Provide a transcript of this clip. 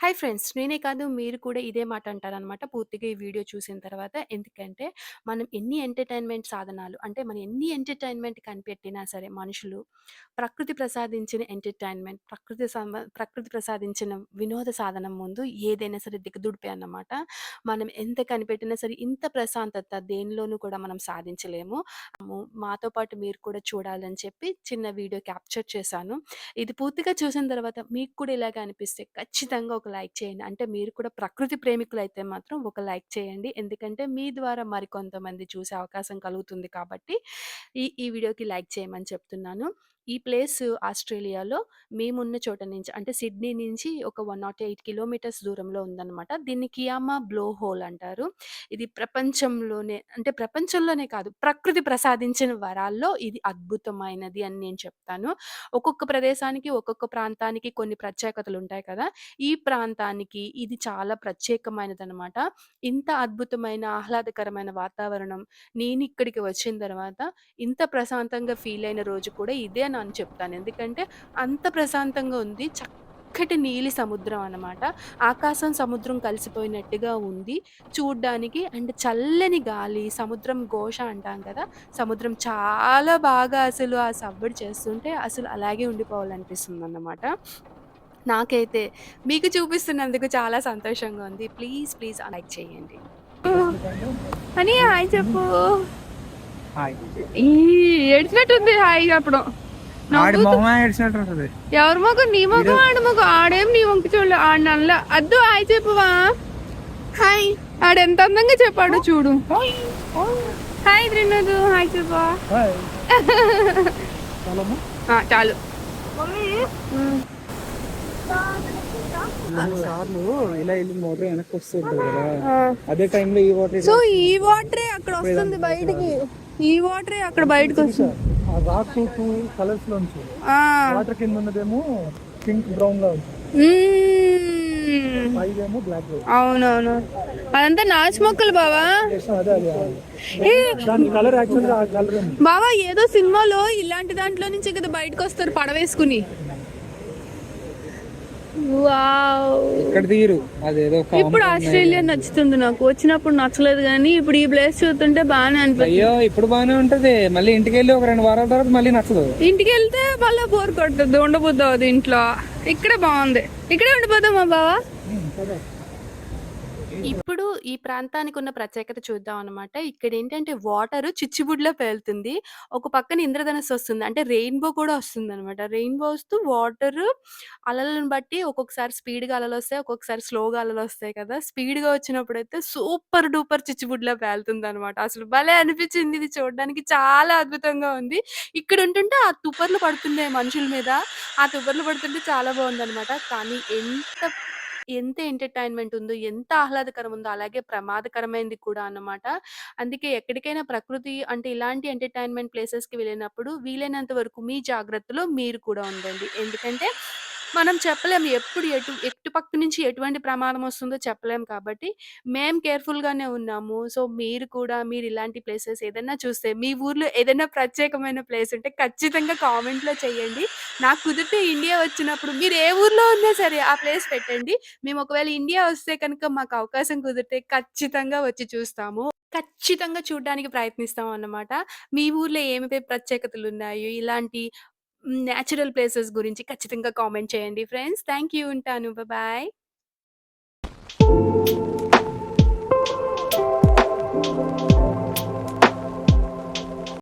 Hi friends! నేనే కాదు మీరు కూడా ఇదే మాట అంటారనమాట పూర్తిగా ఈ వీడియో చూసిన తర్వాత. ఎందుకంటే మనం ఎన్ని ఎంటర్‌టైన్‌మెంట్ సాధనాలు అంటే మనం ఎన్ని ఎంటర్‌టైన్‌మెంట్ కనిపెట్టినా సరే మనుషులు ప్రకృతి ప్రసాదించిన ఎంటర్‌టైన్‌మెంట్ ప్రకృతి ప్రకృతి ప్రసాదించిన వినోద సాధనం ముందు ఏదైనా సరే దిగదుడిపే అన్నమాట. మనం ఎంత కనిపెట్టినా సరే ఇంత ప్రశాంతత దేనిలోనూ కూడా మనం సాధించలేము. మాతో పాటు మీరు కూడా చూడాలని చెప్పి చిన్న వీడియో క్యాప్చర్ చేశాను. ఇది పూర్తిగా చూసిన తర్వాత మీకు కూడా ఇలాగ అనిపిస్తే ఖచ్చితంగా ఒక లైక్ చేయండి. అంటే మీరు కూడా ప్రకృతి ప్రేమికులైతే మాత్రం ఒక లైక్ చేయండి. ఎందుకంటే మీ ద్వారా మరికొంతమంది చూసే అవకాశం కలుగుతుంది కాబట్టి ఈ ఈ వీడియోకి లైక్ చేయమని చెప్తున్నాను. ఈ ప్లేస్ ఆస్ట్రేలియాలో మేమున్న చోట నుంచి అంటే సిడ్నీ నుంచి ఒక 108 కిలోమీటర్స్ దూరంలో ఉందన్నమాట దీన్ని కియామా బ్లో హోల్ అంటారు. ఇది ప్రపంచంలోనే అంటే ప్రపంచంలోనే కాదు ప్రకృతి ప్రసాదించిన వరాల్లో ఇది అద్భుతమైనది అని నేను చెప్తాను. ఒక్కొక్క ప్రదేశానికి, ఒక్కొక్క ప్రాంతానికి కొన్ని ప్రత్యేకతలు ఉంటాయి కదా! ఈ ప్రాంతానికి ఇది చాలా ప్రత్యేకమైనది అనమాట ఇంత అద్భుతమైన, ఆహ్లాదకరమైన వాతావరణం నేను ఇక్కడికి వచ్చిన తర్వాత ఇంత ప్రశాంతంగా ఫీల్ అయిన రోజు కూడా ఇదే అని చెప్తాను. ఎందుకంటే అంత ప్రశాంతంగా ఉంది. చక్కటి నీలి సముద్రం అనమాట. ఆకాశం, సముద్రం కలిసిపోయినట్టుగా ఉంది. చూడ్డానికి అండ్ చల్లని గాలి, సముద్రం ఘోష అంటాం కదా! సముద్రం చాలా బాగా అసలు ఆ సవ్వడి చేస్తుంటే అసలు అలాగే ఉండిపోవాలనిపిస్తుందన్నమాట. నాకైతే మీకు చూపిస్తున్నందుకు చాలా సంతోషంగా ఉంది. ప్లీజ్, ప్లీజ్ లైక్ చేయండి. అని హాయ్ చెప్పు. ఏడ్చినట్టుంది హాయ్ చెప్పడం. ఆడి నవ్వుతూ మొహం ఏడ్చినట్టు ఉంటది ఎవరి మొఖం? నీ మొఖం ఆడి మొఖం? ఆడేం నీ వంక చూడలే. ఆడిని అనలే అద్దు హాయ్ చెప్పువా? హాయ్. ఆడెంత అందంగా చెప్పాడు చూడు. హాయ్ త్రినదు హాయ్ చెప్పా ఆ, చాలు. అదే టైంలో ఈ వాటర్ సో ఈ వాటరే అక్కడ వస్తుంది బయటికి. ఈ వాటరే అక్కడ బయటకు వస్తుంది. రాక్ టూ కలర్స్లో ఉంది ఆ. వాటర్ కింద ఉన్నదేమో పింక్ బ్రౌన్ అవునవును. అదంతా నాచు మొక్కలు బావా? బావా ఏదో సినిమాలో ఇలాంటి దాంట్లో నుంచి కదా బయటకు వస్తారు పడవేసుకుని. ఇక్కడ తీరు అదేదో ఇప్పుడు ఆస్ట్రేలియా నచ్చుతుంది నాకు. వచ్చినప్పుడు నచ్చలేదు కానీ ఇప్పుడు ఈ ప్లేస్ చూస్తుంటే బాగానే అనిపిస్తుంది. అయ్యో ఇప్పుడు బాగానే ఉంటది. మళ్ళీ ఇంటికి వెళ్ళి ఒక రెండు వారాల తర్వాత మళ్ళీ నచ్చదు. ఇంటికి వెళ్తే మళ్ళీ బోర్ కొట్టుద్ది ఉండబుద్ది ఇంట్లో. ఇక్కడే బాగుంది. ఇక్కడే ఉండిపోదామా బావా? ఇప్పుడు ఈ ప్రాంతానికి ఉన్న ప్రత్యేకత చూద్దాం అనమాట. ఇక్కడ ఇక్కడేంటంటే వాటరు చిచ్చుబుడ్లో పేలుతుంది. ఒక పక్కన ఇంద్రధనస్సు వస్తుంది. అంటే రెయిన్‌బో కూడా వస్తుందనమాట. రెయిన్‌బో వస్తూ వాటర్ అలలను బట్టి ఒక్కొక్కసారి స్పీడ్‌గా అలలొస్తాయి. ఒక్కొక్కసారి స్లోగా అలలొస్తాయి కదా! స్పీడ్‌గా అయితే సూపర్ డూపర్ చిచ్చుబుడ్లా పేలుతుందనమాట. అసలు భలే అనిపించింది ఇది చూడడానికి చాలా అద్భుతంగా ఉంది. ఇక్కడ ఉంటుంటే ఆ తుపర్లు పడుతున్నాయి మనుషుల మీద. ఆ తుపర్లు పడుతుంటే చాలా బావుందనమాట. కానీ ఎంత ఎంత ఎంటర్‌టైన్‌మెంట్ ఉందో, ఎంత ఆహ్లాదకరం ఉందో, అలాగే ప్రమాదకరమైనది కూడా అన్నమాట. అందుకే ఎక్కడికైనా ప్రకృతి అంటే ఇలాంటి ఎంటర్‌టైన్‌మెంట్ ప్లేసెస్‌కి వెళ్ళినప్పుడు వీలైనంత వరకు మీ జాగ్రత్తలో మీరు కూడా ఉండండి. ఎందుకంటే మనం చెప్పలేము ఎప్పుడు ఎటు ఎటు పక్క నుంచి ఎటువంటి ప్రమాదం వస్తుందో చెప్పలేం కాబట్టి మేము కేర్‌ఫుల్‌గానే ఉన్నాము. సో, మీరు కూడా మీరు ఇలాంటి ప్లేసెస్ ఏదైనా చూస్తే మీ ఊర్లో ఏదైనా ప్రత్యేకమైన ప్లేస్ ఉంటే ఖచ్చితంగా కామెంట్‌లో చేయండి. నాకు కుదిరితే ఇండియా వచ్చినప్పుడు మీరు ఏ ఊర్లో ఉన్నా సరే ఆ ప్లేస్ పెట్టండి. మేము ఒకవేళ ఇండియా వస్తే కనుక మాకు అవకాశం కుదిరితే ఖచ్చితంగా వచ్చి చూస్తాము. ఖచ్చితంగా చూడడానికి ప్రయత్నిస్తాం అన్నమాట. మీ ఊర్లో ఏమి ప్రత్యేకతలున్నాయి ఇలాంటి నేచురల్ ప్లేసెస్ గురించి ఖచ్చితంగా కామెంట్ చేయండి ఫ్రెండ్స్. థ్యాంక్ యూ ఉంటాను. Bye thank you